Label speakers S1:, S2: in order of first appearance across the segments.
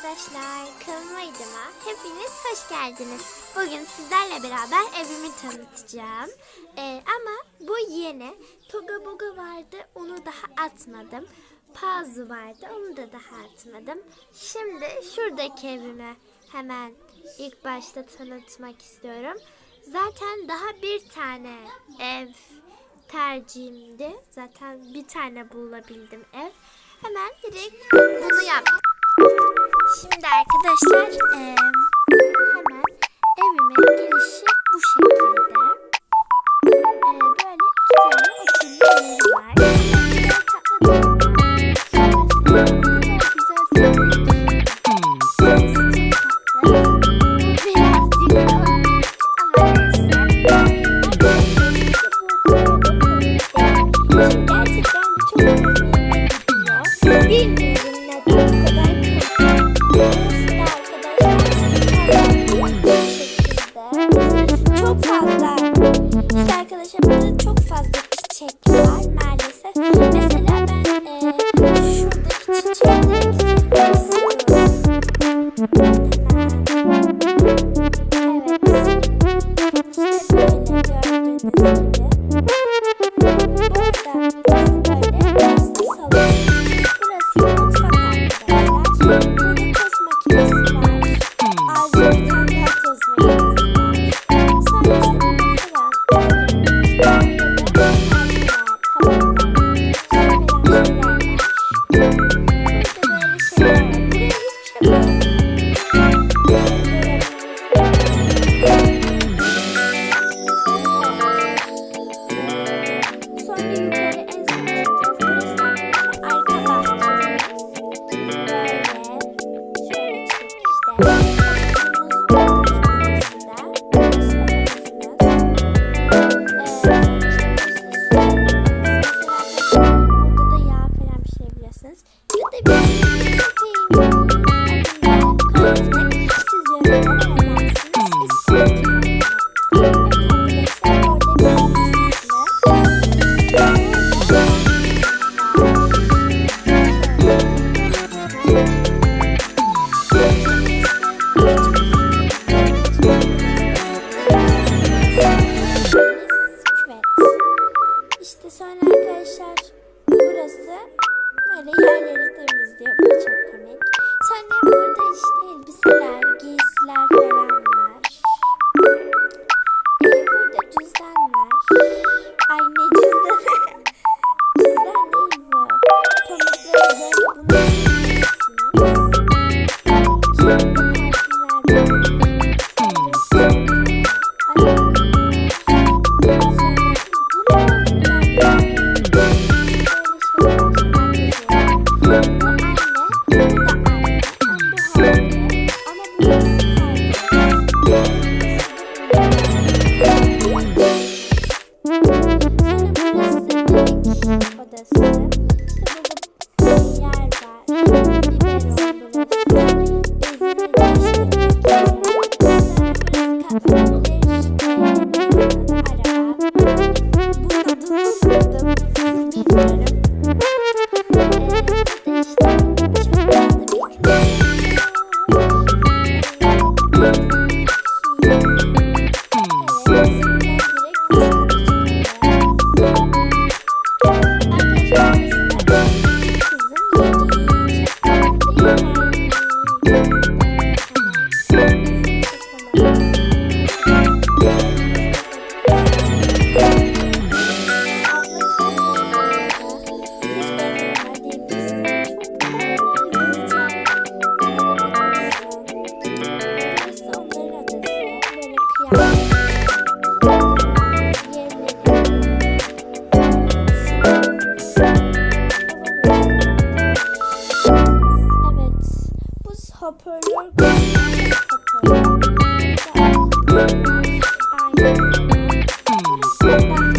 S1: arkadaşlar, kanalıma hepiniz hoş geldiniz. Bugün sizlerle beraber evimi tanıtacağım. Ee, ama bu yeni. Toga boga vardı, onu daha atmadım. Pazu vardı, onu da daha atmadım. Şimdi şuradaki evimi hemen ilk başta tanıtmak istiyorum. Zaten daha bir tane ev tercihimdi. Zaten bir tane bulabildim ev. Hemen direkt bunu yaptım. Şimdi arkadaşlar e, hemen evimin girişi bu şekilde. E, böyle iki tane oturma yeri var. Çok fazla burası böyle yerleri temizliyor. Bu çok komik. Sonra burada işte elbiseler Thank you.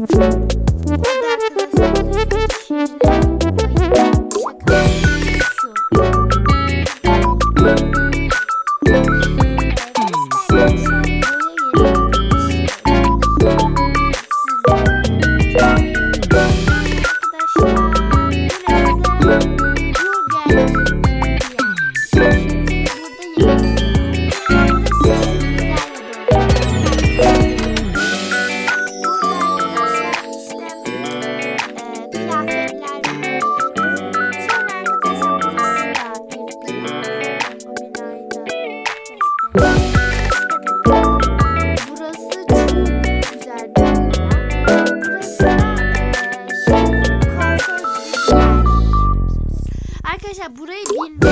S1: Burada burayı bilmiyorum.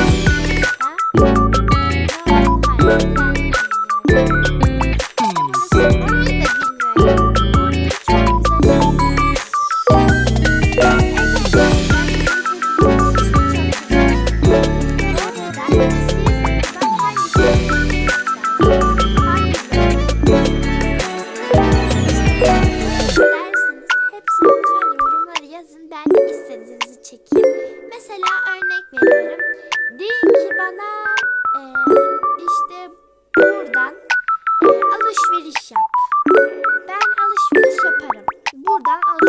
S1: buradan
S2: al